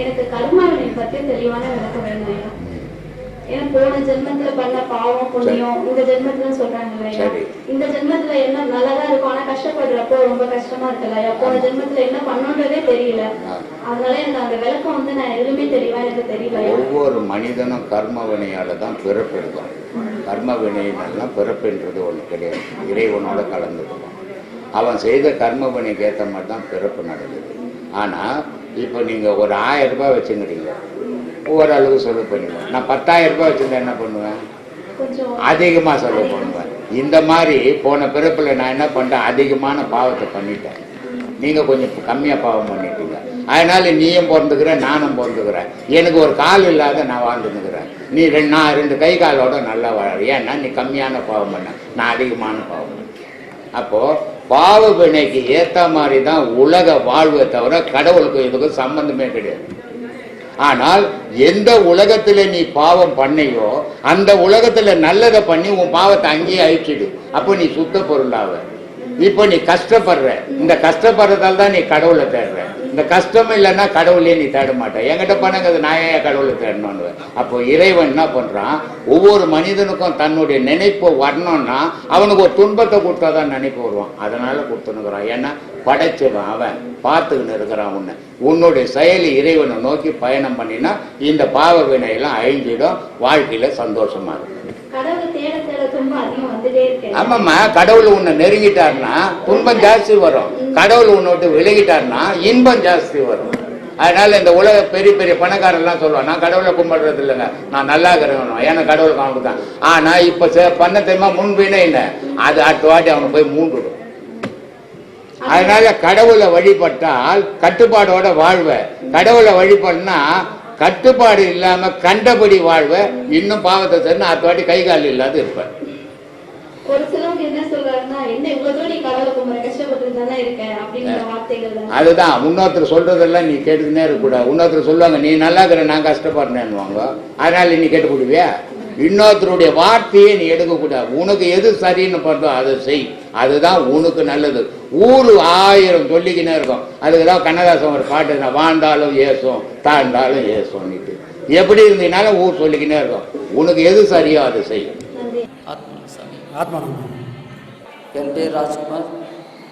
எனக்கு கர்மாவினை பத்தி தெளிவான விளக்கம் வேணும் ஏன்னா போன ஜென்மத்துல பண்ண பாவம் புண்ணியம் இந்த ஜென்மத்துல சொல்றாங்க இல்லையா. இந்த ஜென்மத்துல என்ன நல்லதா இருக்கும் ஆனா கஷ்டப்படுறப்போ ரொம்ப கஷ்டமா இருக்கு இல்லையா போன ஜென்மத்துல என்ன பண்ணணுன்றதே தெரியல. அதனால எனக்கு அந்த விளக்கம் வந்து நான் எதுவுமே தெளிவா எனக்கு தெரியல ஒவ்வொரு மனிதனும் கர்ம வினையால தான் பிறப்பெடுக்கும் கர்ம வினையினெல்லாம் பிறப்புன்றது ஒன்று கிடையாது. இறைவனோட கலந்துக்குவோம் அவன் செய்த கர்ம வினைக்கு ஏற்ற மாதிரி தான் பிறப்பு நடக்குது ஆனால் இப்போ நீங்கள் ஒரு ஆயிரம் ரூபாய் வச்சுக்கிறீங்க ஓரளவு செலவு பண்ணுவேன் நான் பத்தாயிரம் ரூபாய் வச்சுருந்தா என்ன பண்ணுவேன்? அதிகமாக செலவு பண்ணுவேன் இந்த மாதிரி போன பிறப்பில் நான் என்ன பண்ணிட்டேன் அதிகமான பாவத்தை பண்ணிட்டேன். நீங்கள் கொஞ்சம் கம்மியாக பாவம் பண்ணிட்டீங்க. அதனால நீயும் பிறந்துக்கிற நானும் பிறந்துக்கிறேன். எனக்கு ஒரு கால் இல்லாத நான் வாழ்ந்துன்னுக்கிறேன். நீ ரெண்டு நான் ரெண்டு கை காலோட நல்லா வாழ ஏன்னா நீ கம்மியான பாவம் பண்ண. நான் அதிகமான பாவம் பண்ணேன் அப்போது பாவ வினைக்கு ஏற்ற மாதிரி தான் உலக வாழ்வை தவிர கடவுளுக்கு இதுக்கும் சம்பந்தமே கிடையாது. ஆனால் எந்த உலகத்தில் நீ பாவம் பண்ணையோ அந்த உலகத்தில் நல்லதை பண்ணி உன் பாவத்தை அங்கேயே அழிச்சிடு. அப்போ நீ சுத்த பொருளாவ. இப்போ நீ கஷ்டப்படுற. இந்த கஷ்டப்படுறதால தான் நீ கடவுளை தேடுற. இந்த கஷ்டம் இல்லைன்னா கடவுளே நீ தேட மாட்டேன். என்கிட்ட பண்ணுங்க நான் ஏன் கடவுளை தேடணும்னு. அப்போ இறைவன் என்ன பண்ணுறான் ஒவ்வொரு மனிதனுக்கும் தன்னுடைய நினைப்பு வரணும்னா அவனுக்கு ஒரு துன்பத்தை கொடுத்தாதான் நினைப்பு வருவான். அதனால் கொடுத்துனுக்குறான். ஏன்னா படைச்சவன் அவன் பார்த்துக்கின்னு இருக்கிறான் உன்னை. உன்னுடைய செயல் இறைவனை நோக்கி பயணம் பண்ணினா இந்த பாவ வினையெல்லாம் அழிஞ்சிடும் வாழ்க்கையில் சந்தோஷமாக இருக்கும். ஆமாம்மா கடவுள் உன்னை நெருங்கிட்டாருன்னா துன்பம் ஜாஸ்தி வரும். கடவுள் உன்னை விட்டு விலகிட்டாருன்னா இன்பம் ஜாஸ்தி வரும். அதனால இந்த உலக பெரிய பெரிய பணக்காரர்லாம் சொல்லுவான் நான் கடவுளை கும்பிடுறது இல்லைங்க. நான் நல்லா இருக்கிறேன் ஏன்னா கடவுள் காமிட்டு தான் ஆனா இப்ப பண்ண தெரியுமா? முன்பினே என்ன அது அடுத்த வாட்டி அவனை போய் மூண்டுடும். அதனால கடவுளை வழிபட்டால் கட்டுப்பாடோட வாழ்வ. கடவுளை வழிபடனா கட்டுப்பாடு இல்லாம கண்டபடி வாழ்வ இன்னும் பாவத்தை சென்று அடுத்த வாட்டி கை கால் இல்லாத இருப்ப. ஒரு சிலவங்க என்ன சொல்றாருன்னா என்ன இவ்வளவு தூரம் நீ கடவுளை கும்பிட கஷ்டப்பட்டு தானே இருக்கேன் அப்படிங்கிற வார்த்தைகள் தான். அதுதான். இன்னொருத்தர் சொல்றதெல்லாம் நீ கேட்டுக்கினே இருக்கக்கூடாது. இன்னொருத்தர் சொல்லுவாங்க நீ நல்லா இருக்கிற நான் கஷ்டப்படுறேன்னுவாங்க அதனால நீ கேட்டுக்கிடுவியா இன்னொருத்தருடைய வார்த்தையை நீ எடுக்கக்கூடாது. உனக்கு எது சரின்னு பண்றோ அதை செய். அதுதான் உனக்கு நல்லது. ஊரு ஆயிரம் சொல்லிக்கினே இருக்கும். அதுக்கு தான் கண்ணதாசன் ஒரு பாட்டு நான் வாழ்ந்தாலும் ஏசும் தாழ்ந்தாலும் ஏசும்னுட்டு. எப்படி இருந்தீங்கனாலும் ஊர் சொல்லிக்கினே இருக்கும். உனக்கு எது சரியோ அதை செய். நன்றி ஆத்மசாமி ஆத்மானந்தம். என் பேர் ராஜ்குமார்.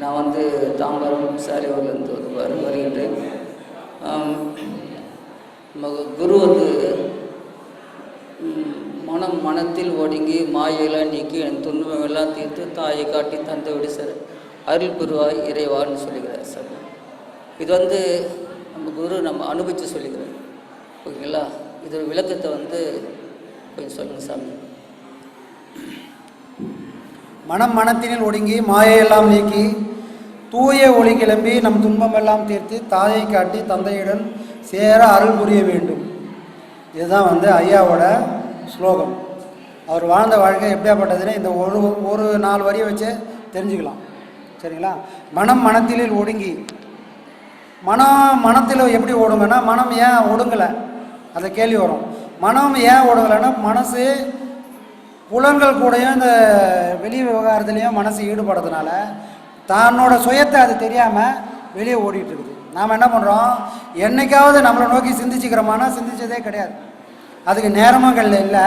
நான் வந்து தாம்பரம் சாலையூர்லேருந்து வரு வருகின்றேன். ஆம், மக- குரு வந்து மனம் மனத்தில் ஒடுங்கி மாயெல்லாம் நீக்கி என் துன்பமெல்லாம் தீர்த்து தாயை காட்டி தந்தை விடு சார். அருள் குருவாய் இறைவான்னு சொல்லிக்கிறார் சார். இது வந்து நம்ம குரு நம்ம அனுபவித்து சொல்லிக்கிறார். ஓகேங்களா? இதோட விளக்கத்தை வந்து கொஞ்சம் சொல்லுங்கள் சாமி. மனம் மனத்தினில் ஒடுங்கி மாயையெல்லாம் நீக்கி தூய ஒளி கிளம்பி நம் துன்பமெல்லாம் தீர்த்து தாயை காட்டி தந்தையுடன் சேர அருள் புரிய வேண்டும். இதுதான் வந்து ஐயாவோட ஸ்லோகம். அவர் வாழ்ந்த வாழ்க்கை எப்படியாப்பட்டதுன்னு இந்த ஒரு ஒரு நாலு வரியை வச்சு தெரிஞ்சுக்கலாம். சரிங்களா? மனம் மனத்திலில் ஒடுங்கி. மனம் மனத்தில் எப்படி ஓடுங்கன்னா மனம் ஏன் ஒடுங்கலை? அந்த கேள்வி வரும். மனம் ஏன் ஓடுங்கலைன்னா மனசு புலன்கள் கூடயும் இந்த வெளி விவகாரத்துலேயும் மனசு ஈடுபடுறதுனால தன்னோட சுயத்தை அது தெரியாமல் வெளியே ஓடிட்டு இருக்குது. நாம் என்ன பண்ணுறோம் என்னைக்காவது நம்மளை நோக்கி சிந்திச்சுக்கிறோமானா சிந்திச்சதே கிடையாது. அதுக்கு நேரமங்கள் இல்லை.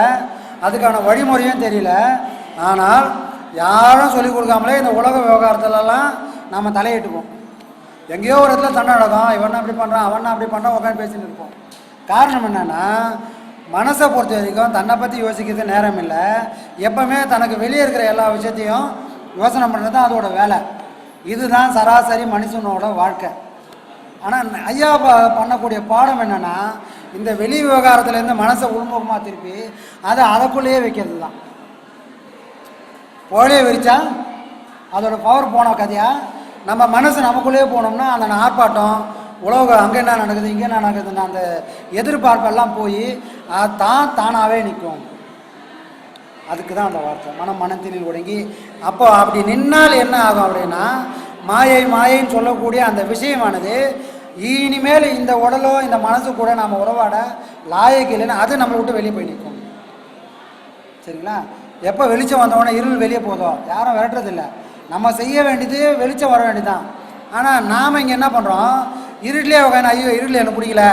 அதுக்கான வழிமுறையும் தெரியல. ஆனால் யாரும் சொல்லிக் கொடுக்காமலே இந்த உலக விவகாரத்துலலாம் நம்ம தலையிட்டுப்போம். எங்கேயோ ஒரு இடத்துல தண்டை நடக்கும். இவன் அப்படி பண்ணுறான் அவன் அப்படி பண்ணுறான் உட்காந்து பேசிட்டு இருப்போம். காரணம் என்னென்னா மனசை பொறுத்த வரைக்கும் தன்னை பற்றி யோசிக்கிறது நேரம் இல்லை. எப்பவுமே தனக்கு வெளியே இருக்கிற எல்லா விஷயத்தையும் யோசனை பண்ணுறது தான் அதோட வேலை. இதுதான் சராசரி மனுஷனோட வாழ்க்கை. ஆனால் ஐயா ப- பண்ணக்கூடிய பாடம் என்னென்னா இந்த வெளி விவகாரத்துலேருந்து மனசை உள்முகமாக திருப்பி அதை அதற்குள்ளேயே வைக்கிறது தான் கோழியை விரிச்சா அதோட பவர் போன கதையா? நம்ம மனசு நமக்குள்ளேயே போனோம்னா அந்த ஆர்ப்பாட்டம் உலகம் அங்கே என்ன நடக்குது இங்கே என்ன நடக்குதுன்னு அந்த எதிர்பார்ப்பெல்லாம் போய் அது தான் தானாகவே நிற்கும். அதுக்கு தான் அந்த வார்த்தை. மனம் மனத்தினில் ஒடுங்கி. அப்போ அப்படி நின்னால் என்ன ஆகும் அப்படின்னா மாயை மாயைன்னு சொல்லக்கூடிய அந்த விஷயமானது இனிமேல் இந்த உடலோ இந்த மனசு கூட நாம் உறவாட லாயக்கு இல்லைன்னா அது நம்மளை விட்டு வெளியே போய் நிற்கும். சரிங்களா? எப்போ வெளிச்சம் வந்தவொடனே இருள் வெளியே போதும் யாரும் விரட்டுறதில்ல. நம்ம செய்ய வேண்டியது வெளிச்சம் வர வேண்டியதுதான். ஆனால் நாம் இங்கே என்ன பண்ணுறோம் இருட்டிலே உட்காந்து ஐயோ இருள் எனக்கு பிடிக்கல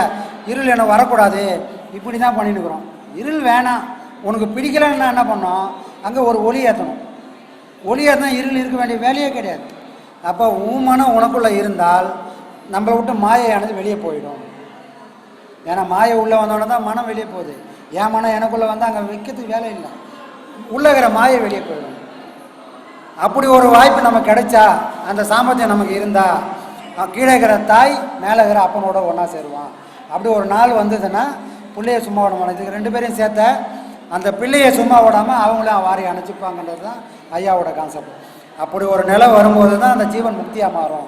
இருள் எனக்கு வரக்கூடாது இப்படி தான் பண்ணிட்டு இருக்கிறோம். இருள் வேணாம். உனக்கு பிடிக்கலன்னா என்ன பண்ணோம்? அங்கே ஒரு ஒளி ஏற்றணும் ஒளி ஏற்றினா இருள் இருக்க வேண்டிய வேலையே கிடையாது. அப்போ உன் மனம் உனக்குள்ளே இருந்தால் நம்மளை விட்டு மாயையானது வெளியே போயிடும். ஏன்னா மாயை உள்ளே வந்தோடனே தான் மனம் வெளியே போகுது. என் மனம் எனக்குள்ளே வந்து அங்கே வைக்கிறதுக்கு வேலை இல்லை. உள்ளே இருக்கிற மாயை வெளியே போயிடும். அப்படி ஒரு வாய்ப்பு நமக்கு கிடைச்சா அந்த சாமர்த்தியம் நமக்கு இருந்தா கீழே இருக்கிற தாய் மேலே இருக்கிற அப்பனோட ஒன்றா சேருவான். அப்படி ஒரு நாள் வந்ததுன்னா பிள்ளைய சும்மா விட மாட்டோம் இதுக்கு ரெண்டு பேரையும் சேர்த்த அந்த பிள்ளையை சும்மா விடாமல் அவங்களையும் வாரி அணைச்சிப்பாங்கன்றது தான் ஐயாவோட கான்செப்ட் அப்படி ஒரு நிலை வரும்போது தான் அந்த ஜீவன் முக்தியாக மாறும்.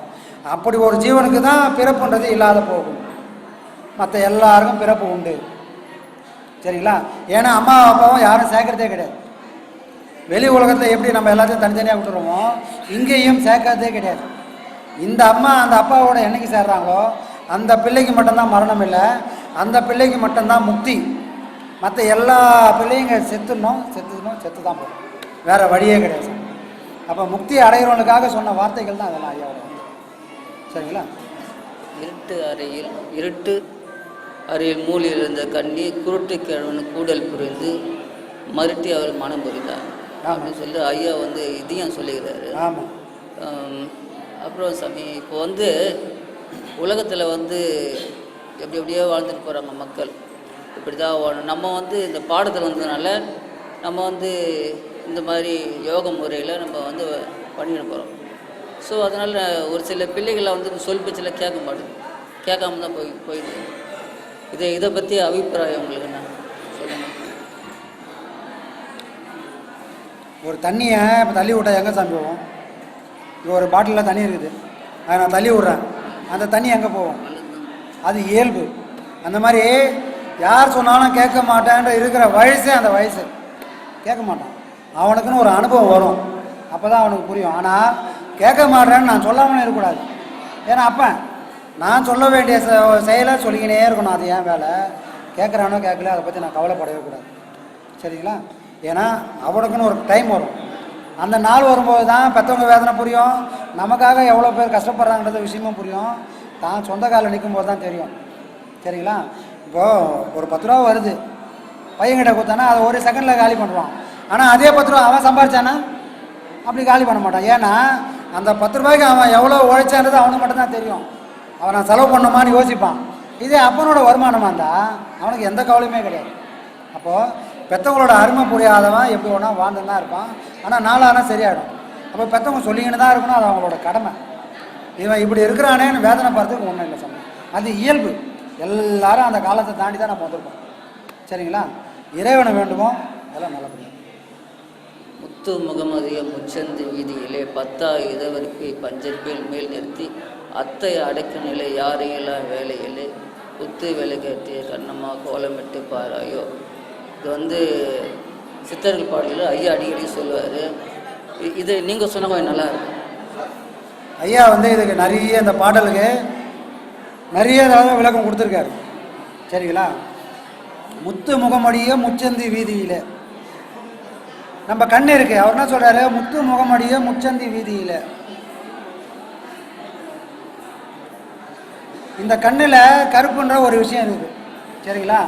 அப்படி ஒரு ஜீவனுக்கு தான் பிறப்புன்றது இல்லாத போகும். மற்ற எல்லாருக்கும் பிறப்பு உண்டு. சரிங்களா? ஏன்னா அம்மா அப்பாவும் யாரும் சேர்க்கறதே கிடையாது. வெளி உலகத்தில் எப்படி நம்ம எல்லாத்தையும் தனித்தனியாக விட்டுருவோமோ இங்கேயும் சேர்க்கறதே கிடையாது. இந்த அம்மா அந்த அப்பாவோட என்னைக்கு சேர்றாங்களோ அந்த பிள்ளைக்கு மட்டும்தான் மரணம் இல்லை. அந்த பிள்ளைக்கு மட்டும்தான் முக்தி. மற்ற எல்லா பிள்ளைங்க செத்துடணும் செத்துடணும் செத்து தான் போகும் வேறு வழியே கிடையாது. அப்போ முக்தி அடைகிறவனுக்காக சொன்ன வார்த்தைகள் தான் அதெல்லாம் ஐயாவோட சரிங்களா? இருட்டு அறையில் இருட்டு அறையில் மூலையில் இருந்த கண்ணி குருட்டு கிழவன் கூடல் புரிந்து மறுட்டி அவர் மனம் புரிந்தார் அப்படின்னு சொல்லி ஐயா வந்து இதையும் சொல்லிக்கிறாரு அப்புறம் சாமி இப்போ வந்து உலகத்தில் வந்து எப்படி எப்படியோ வாழ்ந்துட்டு போகிறாங்க மக்கள். இப்படி தான் வாழணும் நம்ம வந்து இந்த பாடத்தில் வந்ததுனால நம்ம வந்து இந்த மாதிரி யோக முறையில் நம்ம வந்து பண்ணிட்டு போகிறோம் ஸோ அதனால் ஒரு சில பிள்ளைகளை வந்து சொல் பேச்சில் கேட்க மாட்டேன். கேட்காம தான் போய் போயிடுது. இதை இதை பற்றி அபிப்பிராயம் உங்களுக்கு என்ன? சொல்லுங்கள் ஒரு தண்ணியை இப்போ தள்ளி விட்டா எங்கே சாமி போவோம்? இப்போ ஒரு பாட்டிலில் தண்ணி இருக்குது. அதை நான் தள்ளி விட்றேன். அந்த தண்ணி எங்கே போவோம்? அது இயல்பு. அந்த மாதிரி யார் சொன்னாலும் கேட்க மாட்டேன்ற இருக்கிற வயசே அந்த வயசு. கேட்க மாட்டான். அவனுக்குன்னு ஒரு அனுபவம் வரும். அப்போ தான் அவனுக்கு புரியும். ஆனால் கேட்க மாட்டேன்னு நான் சொல்லாமலே இருக்கக்கூடாது. ஏன்னா அப்போ நான் சொல்ல வேண்டிய செ- செயலை சொல்லிக்கினே இருக்கணும். அது ஏன் வேலை? கேட்குறானோ கேட்கல அதை பற்றி நான் கவலைப்படவே கூடாது. சரிங்களா? ஏன்னா அவனுக்குன்னு ஒரு டைம் வரும். அந்த நாள் வரும்போது தான் பெற்றவங்க வேதனை புரியும். நமக்காக எவ்வளோ பேர் கஷ்டப்படுறாங்கன்றது விஷயமும் புரியும். தான் சொந்த காலில் நிற்கும் போது தான் தெரியும். சரிங்களா? இப்போது ஒரு பத்து ரூபா வருது. பையன்கிட்ட கொடுத்தானா அதை ஒரு செகண்டில் காலி பண்ணுவான். ஆனால் அதே பத்து ரூபா அவன் சம்பாரிச்சானா? அப்படி காலி பண்ண மாட்டான். ஏன்னா அந்த பத்து ரூபாய்க்கு அவன் எவ்வளோ உழைச்சான்றது அவனுக்கு மட்டும்தான் தெரியும். அவன் நான் செலவு பண்ணுமான்னு யோசிப்பான். இதே அப்பனோட வருமானமாக இருந்தால் அவனுக்கு எந்த கவலையுமே கிடையாது. அப்போது பெற்றவங்களோட அருமை புரியாதவன் எப்படி ஒன்றா வாழ்ந்துன்னு தான் இருப்பான். ஆனால் நாளானா சரியாயிடும். அப்போ பெற்றவங்க சொல்லிக்கின்னு தான் இருக்கணும் அது அவங்களோட கடமை. இவன் இப்படி இருக்கிறானேன்னு வேதனை பார்த்துக்கு ஒன்றும் இல்லை சொன்னேன் அது இயல்பு. எல்லாரும் அந்த காலத்தை தாண்டி தான் நம்ம வந்திருக்கோம். சரிங்களா? இறைவனை வேண்டுமோ அதெல்லாம் நல்லபடியாக முத்து முகமதிய முச்சந்தி வீதியிலே பத்தா இதவருக்கு பஞ்சர்பேல் மேல் நிறுத்தி அத்தை அடக்கு நிலை யாரையெல்லாம் வேலையிலே? குத்து வேலை கட்டிய கண்ணம்மா கோலமிட்டு பாராயோ? இது வந்து சித்தர்கள் பாடலில் ஐயா அடிக்கடி சொல்லுவார். இது நீங்கள் சொன்ன கொஞ்சம் நல்லா இருக்கும். ஐயா வந்து இதுக்கு நிறைய இந்த பாடலுக்கு நிறைய தடவை விளக்கம் கொடுத்துருக்காரு. சரிங்களா? முத்து முகமடிய முச்சந்தி வீதியில். நம்ம கண் இருக்கு. அவர் என்ன சொல்றாரு? முத்து முகமடிய முச்சந்தி வீதியில. இந்த கண்ணில் கருப்புன்ற ஒரு விஷயம் இருக்குது. சரிங்களா?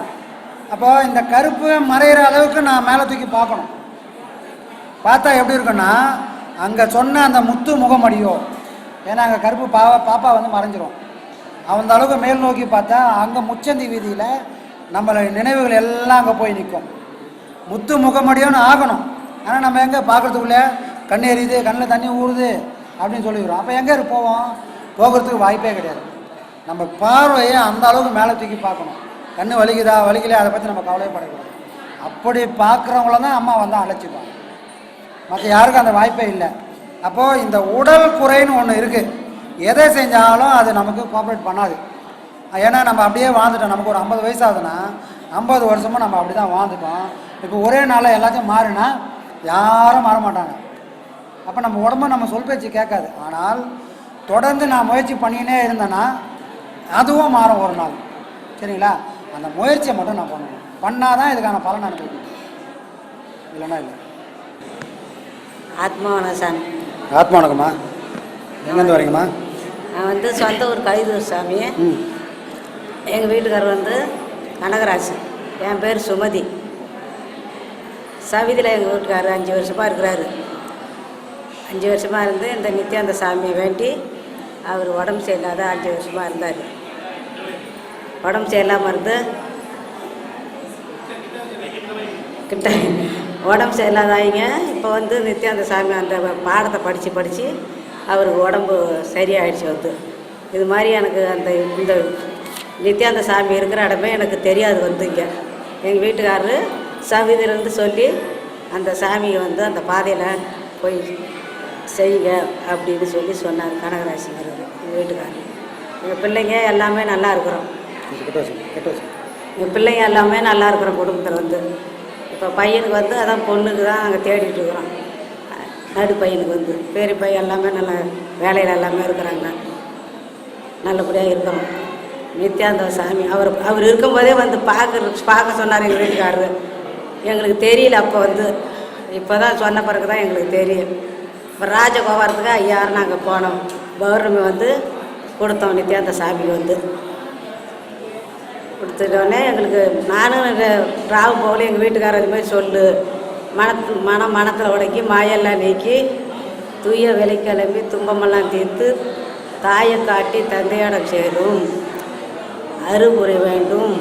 அப்போ இந்த கருப்பு மறையிற அளவுக்கு நான் மேலே தூக்கி பார்க்கணும். பார்த்தா எப்படி இருக்குன்னா அங்கே சொன்ன அந்த முத்து முகமடியோ ஏன்னா அங்கே கருப்பு பாவா பாப்பா வந்து மறைஞ்சிரும். அந்த அளவுக்கு மேல் நோக்கி பார்த்தா அங்கே முச்சந்தி வீதியில் நம்மளோட நினைவுகள் எல்லாம் அங்கே போய் நிற்கும். முத்து முகமடியோன்னு ஆகணும். ஆனால் நம்ம எங்கே பார்க்குறதுக்குள்ளே கண் எரியுது கண்ணில் தண்ணி ஊறுது அப்படின்னு சொல்லிக்கிறோம். அப்போ எங்கே போவோம் போகிறதுக்கு வாய்ப்பே கிடையாது. நம்ம பார்வையை அந்த அளவுக்கு மேலே தூக்கி பார்க்கணும். கண் வலிக்குதா வலிக்கலையா அதை பற்றி நம்ம கவலையே படக்கூடாது. அப்படி பார்க்குறவங்கள தான் அம்மா வந்து அழைச்சிப்பாங்க. மற்ற யாருக்கும் அந்த வாய்ப்பே இல்லை. அப்போது இந்த உடல் குறைன்னு ஒன்று இருக்குது எதை செஞ்சாலும் அது நமக்கு கோஆப்ரேட் பண்ணாது. ஏன்னா நம்ம அப்படியே வாழ்ந்துட்டோம். நமக்கு ஒரு ஐம்பது வயசு ஆகுதுன்னா ஐம்பது வருஷமும் நம்ம அப்படி தான் வாழ்ந்துட்டோம். இப்போ ஒரே நாளில் எல்லாத்தையும் மாறினா யாரும் மாற மாட்டாங்க. அப்போ நம்ம உடம்பு நம்ம சொல் பேச்சு கேட்காது. ஆனால் தொடர்ந்து நான் முயற்சி பண்ணினே இருந்தேன்னா அதுவும் மாறும் ஒரு நாள். சரிங்களா? அந்த முயற்சியை மட்டும் நான் பண்ணணும். பண்ணால் தான் இதுக்கான பலன் அனுபவிக்கணும். இல்லைன்னா இல்லை. ஆத்மாவனசாமி ஆத்மா வணக்கம்மா எங்கேருந்து வரீங்கம்மா? நான் வந்து சொந்த ஊர் கழிதூர் சாமி. எங்கள் வீட்டுக்காரர் வந்து கனகராஜ் என் பேர் சுமதி. சவிதியில் எங்கள் வீட்டுக்காரர் அஞ்சு வருஷமாக இருக்கிறாரு. அஞ்சு வருஷமாக இருந்து இந்த நித்தியாந்த சாமியை வேண்டி அவர் உடம்பு சரியில்லாத அஞ்சு வருஷமாக இருந்தார். உடம்பு சரியில்லாமல் இருந்து கிட்ட உடம்பு சரியில்லாதாயிங்க. இப்போ வந்து நித்யானந்த சாமி அந்த பாடத்தை படித்து படித்து அவருக்கு உடம்பு சரியாயிடுச்சு வந்து. இது மாதிரி எனக்கு அந்த இந்த நித்தியாந்த சாமி இருக்கிற இடமே எனக்கு தெரியாது வந்து இங்கே எங்கள் வீட்டுக்காரரு சவிதிலேருந்து சொல்லி அந்த சாமியை வந்து அந்த பாதையில் போய் செய்யுங்க அப்படின்னு சொல்லி சொன்னார் கனகராசிங்கிறது எங்கள் வீட்டுக்காரர். எங்கள் பிள்ளைங்க எல்லாமே நல்லா இருக்கிறோம். எங்கள் பிள்ளைங்க எல்லாமே நல்லா இருக்கிறோம் குடும்பத்தில் வந்து. இப்போ பையனுக்கு வந்து அதான் பொண்ணுக்கு தான் நாங்கள் தேடிட்டு இருக்கிறோம். நடு பையனுக்கு வந்து. பெரிய பையன் எல்லாமே நல்ல வேலையில் எல்லாமே இருக்கிறாங்க. நல்லபடியாக இருக்கிறோம். நித்யானந்த சாமி அவர் அவர் இருக்கும்போதே வந்து பார்க்க பார்க்க சொன்னார் எங்கள் வீட்டுக்காரரு. எங்களுக்கு தெரியல அப்போ வந்து. இப்போ தான் சொன்ன பிறகு தான் எங்களுக்கு தெரியும். இப்போ ராஜகோபாரத்துக்கு ஐயாயிரம் நாங்கள் போனோம். பௌர்ணமி வந்து கொடுத்தோம் நித்யானந்த சாமிக்கு வந்து. கொடுத்துட்டோடனே எங்களுக்கு நானும் ராவு போகல எங்கள் வீட்டுக்காரர் இது மாதிரி சொல்லு. மனத்து மனம் மனத்தில் உடைக்கி மாயெல்லாம் நீக்கி தூய விலை கிளம்பி துன்பமெல்லாம் தீர்த்து தாயை காட்டி தந்தையோட சேரும். அறுபுரை வேண்டும்.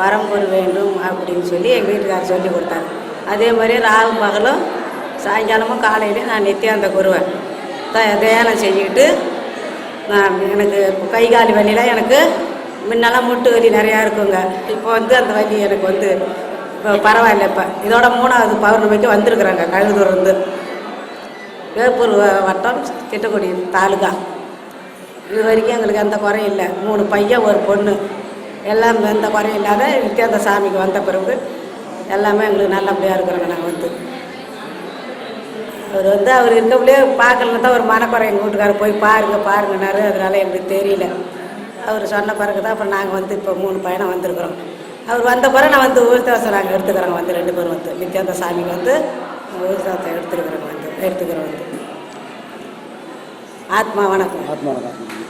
பரம்பொரு வேண்டும் அப்படின்னு சொல்லி எங்கள் வீட்டுக்காரர் சொல்லி கொடுத்தாரு. அதே மாதிரி ராகு பகலும் சாயங்காலமும் காலையிலையும் நான் நித்தியானந்த குருவேன். த தியானம் செஞ்சுக்கிட்டு நான் எனக்கு கை கால் வலியெலாம் எனக்கு முன்னெல்லாம் முட்டு வலி நிறையா இருக்குங்க. இப்போ வந்து அந்த வலி எனக்கு வந்து இப்போ பரவாயில்ல இப்போ. இதோட மூணாவது பௌர்ணமிக்கு வந்திருக்குறாங்க கழுதூர் வேப்பூர் வட்டம் திட்டக்குடி தாலுகா. இது வரைக்கும் எங்களுக்கு எந்த குறையும் இல்லை. மூணு பையன் ஒரு பொண்ணு. எல்லாம் எந்த குறையும் இல்லாத நித்யானந்த சாமிக்கு வந்த பிறகு எல்லாமே எங்களுக்கு நல்லபடியாக இருக்கிறோங்க நாங்கள் வந்து. அவர் வந்து அவர் இருக்கக்குள்ளே பார்க்கலன்னு தான் ஒரு மனக்குறை எங்கள் வீட்டுக்காரர் போய் பாருங்கள் பாருங்கன்னாரு. அதனால எங்களுக்கு தெரியல. அவர் சொன்ன பிறகு தான் அப்புறம் நாங்கள் வந்து இப்போ மூணு பயணம் வந்திருக்கிறோம். அவர் வந்த பிறகு நான் வந்து ஊர்தாசம் நாங்கள் எடுத்துக்கிறோங்க வந்து ரெண்டு பேரும் வந்து. நித்யானந்த சாமிக்கு வந்து ஊர்தாசம் எடுத்துருக்குறோங்க வந்து எடுத்துக்கிறோம் வந்து. ஆத்மா வணக்கம். ஆத்மா வணக்கம்.